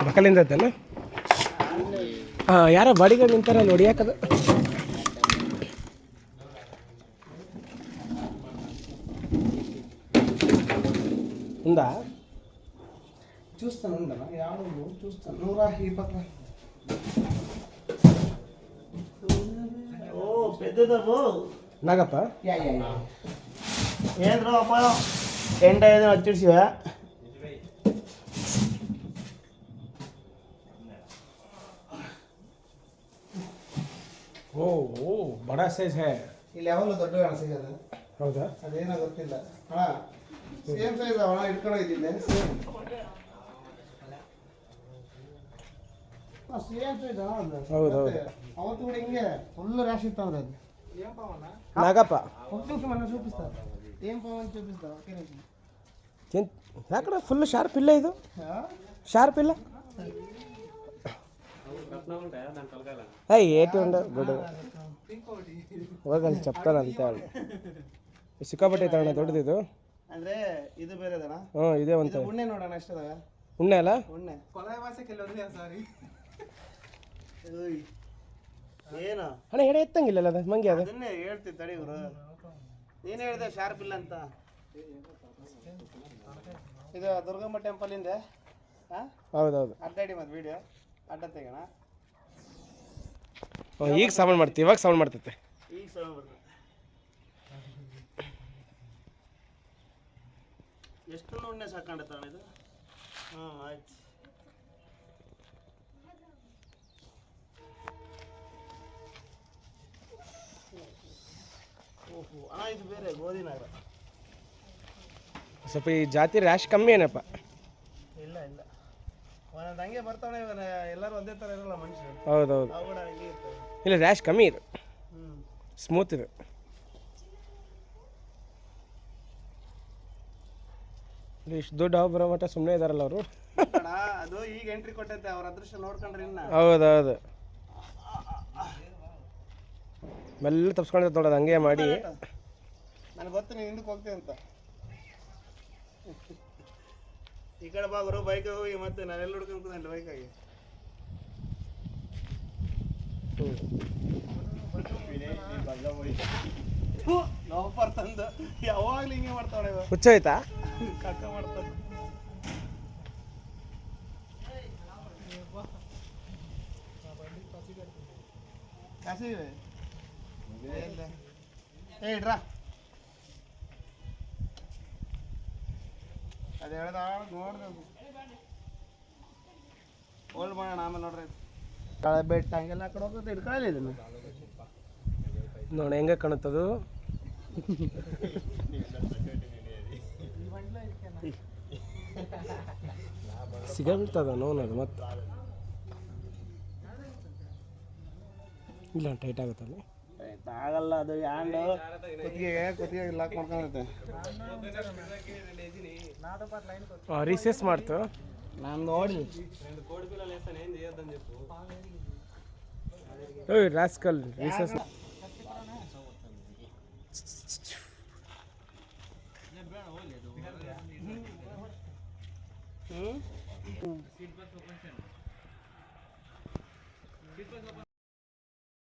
ಮಕ್ಕಳಿಂದ ಐತೇನು ಹಾಂ ಯಾರೋ ಬಾಡಿಗಳು ನಿಂತಾರ ನೋಡಿ ಯಾಕದು ఉందా చూస్తాను ఉండనా యాభై మూడు చూస్తాను నూరా ఈ పక్క ఓ పెద్దదబ్బు ನಾಗಪ್ಪ? ಏನ್ರು ಅಪ್ಪ ಎಂಟ ಐದು ಹಚ್ಚಿಡ್ಸಿವ. ಓ ಓ ಬಡ ಸೈಜ್ ಹೇ. ಇಲ್ಲಿ ಯಾವಾಗಲೂ ದೊಡ್ಡ ಕಾಣಿಸಿದೆ ಅದು. ಹೌದಾ? ಅದೇನೋ ಗೊತ್ತಿಲ್ಲ. ಹಣ ಸೇಮ್ ಸೈಜ್ ಹಣ ಇಟ್ಕೊಂಡು ಇದ್ದಿಲ್ಲ ಸೇಮ್. ಸೇಮ್ ಸೈಜ್ ಹೌದು ಹೌದು ಅವತ್ತು ಕೂಡ ಹಿಂಗೆ ಫುಲ್ ರ್ಯಾಶ್ ಇತ್ತು ಅಂದ್ರೆ ಪವನ ನಾಗಪ್ಪ ಒಂದು ನಿಮಿಷ ಮೊನ್ನೆ చూపిస్తారు ఏం పవన్ చూపిస్తారు ఓకే నిమిషం ಏನ್ ಯಾಕಡೆ ಫುಲ್ ಶಾರ್ಪ್ ಇಲ್ಲ ಇದು ಶಾರ್ಪ್ ಇಲ್ಲ ಏಯ್ ಏಟು ಉಂಡ ಬಿಡು ಹೋಗಲ್ಲಿ చెప్తాను అంతే వాళ్ళు ಸಿಕ್ಕಾಪಟ್ಟೆ ಐತಣ್ಣ ದೊಡ್ಡದಿದು ಅಂದ್ರೆ ಇದು ಬೇರೆದಣ್ಣ ಹ್ಞೂ ಇದೇ ಇದು ಒಂದು ಉಣ್ಣೆ ನೋಡೋಣ ಎಷ್ಟದಾಗ ಉಣ್ಣೆ ಅಲ್ಲ ಉಣ್ಣೆ ಕೊಳವೆ ವಾಸಕ್ಕೆ ಸಾರಿ ಏನು? ಹಣ ಎಡೆ ಎತ್ತಂಗಿಲ್ಲ ಅದು? ಮಂಗೆ ಅದು? ಅದನ್ನೇ ಹೇಳ್ತಿದ್ದೆ ತಡಿ ಗುರು. ನೀನು ಹೇಳಿದೆ ಶಾರ್ಪ್ ಇಲ್ಲ ಅಂತ. ಇದು ದುರ್ಗಮ್ಮ ಟೆಂಪಲ್ ಇಂದೆ ಹಾ ಹೌದೌದು. ಅಡ್ಡಾಡಿ ಮತ್ತೆ ವಿಡಿಯೋ ಅಡ್ಡ ತೆಗೋಣ ಹ್ಞೂ, ಈಗ ಸೌಂಡ್ ಮಾಡ್ತೀವಿ ಇವಾಗ ಸೌಂಡ್ ಮಾಡ್ತೈತೆ. ಈಗ ಸೌಂಡ್ ಬರ್ತದೆ ಎಷ್ಟು ಉಣ್ಣೆ ಸಾಕೊಂಡತ್ತಣ್ಣ ಇದು? ಹಾಂ ಆಯ್ತು. ಅಣ್ಣ ಇದು ಬೇರೆ ಗೋಧಿ ನಗರ ಸ್ವಲ್ಪ ಈ ಜಾತಿ ರ್ಯಾಶ್ ಕಮ್ಮಿ ಏನಪ್ಪ? ಇಲ್ಲ ಇಲ್ಲ. ಒಂದೊಂದು ಹಂಗೆ ಬರ್ತಾವೆ ಇವನ ಎಲ್ಲರೂ ಒಂದೇ ಥರ ಇರಲ್ಲ ಮನುಷ್ಯರು. ಹೌದೌದು. ಹೌದು ಕೂಡ ಹಂಗೆ ಇರ್ತವೆ. ಇಲ್ಲ ರ್ಯಾಶ್ ಕಮ್ಮಿ ಇದು. ಹ್ಞೂ ಸ್ಮೂತ್ ಇದು. ಇಲ್ಲಿ ಇಷ್ಟು ದುಡ್ಡು ಹಾವು ಬರೋ ಮಟ್ಟ ಸುಮ್ಮನೆ ಇದಾರಲ್ಲ ಅವರು. ಅದು ಈಗ ಎಂಟ್ರಿ ಕೊಟ್ಟೈತೆ ಅವ್ರ ಅದೃಷ್ಟ ನೋಡ್ಕೊಂಡ್ರೆ ಇನ್ನ. ಹೌದೌದು. ಮೆಲ್ಲ ತಪ್ಸ್ಕೊಂಡಿರ್ತ ನೋಡೋದು ಹಂಗೆ ಮಾಡಿ. ನನಗೆ ಗೊತ್ತು ನೀನು ಹಿಂದಕ್ಕೆ ಹೋಗ್ತೀನಿ ಅಂತ. ಈ ಕಡೆ ಬಾ ಬರೋ ಬೈಕ್ ಹೋಗಿ ಮತ್ತೆ ನಾನೆಲ್ಲ ಹುಡ್ಕೊಂಡು ಬೈಕಾಗಿ ಲೋಫರ್ ತಂದು ಯಾವಾಗಲೂ ಹಿಂಗೆ ಮಾಡ್ತಾವಳೆ ಇವ. ಹುಚ್ಚಾಯ್ತಾ ಕಕ್ಕ ಮಾಡ್ತಾನೆ ಕಾಸಿ ಇವೆ ಎಲ್ಲ. ಏ, ಇಡ್ರಾ. ಅದು ಹೇಳ್ದ ನೋಡ್ದೆ ಹೋಲ್ಡ್ ಮಾಡೋಣ ಆಮೇಲೆ ನೋಡ್ರಿ ಕಳೆ ಬೆಟ್ಟ ಹಂಗೆಲ್ಲ ಕಡೆ ಹೋಗುತ್ತೆ ಹಿಡ್ಕೊಳ್ಳಿ ಇದನ್ನು? ನೋಡಿ, ಹೆಂಗೆ ಕಾಣುತ್ತದು? ಸಿಗಬಿಡ್ತದ ನೋನದು ಮತ್ತೆ. ಇಲ್ಲ ಟೈಟ್ ಆಗುತ್ತಲ್ಲ? ಆಗಲ್ಲ ಅದು ಹ್ಯಾಂಡ್. ಕುತ್ತಿಗೆ ಕುತ್ತಿಗೆ ಲಾಕ್ ಮಾಡ್ಕೊಂಡೈತೆ ರಿಸೆಸ್ ಮಾಡ್ತು. ನಾನು ನೋಡಿ. ಏಯ್ ರಾಸ್ಕಲ್ ರಿಸೆಸ್ ಹ್ಞೂ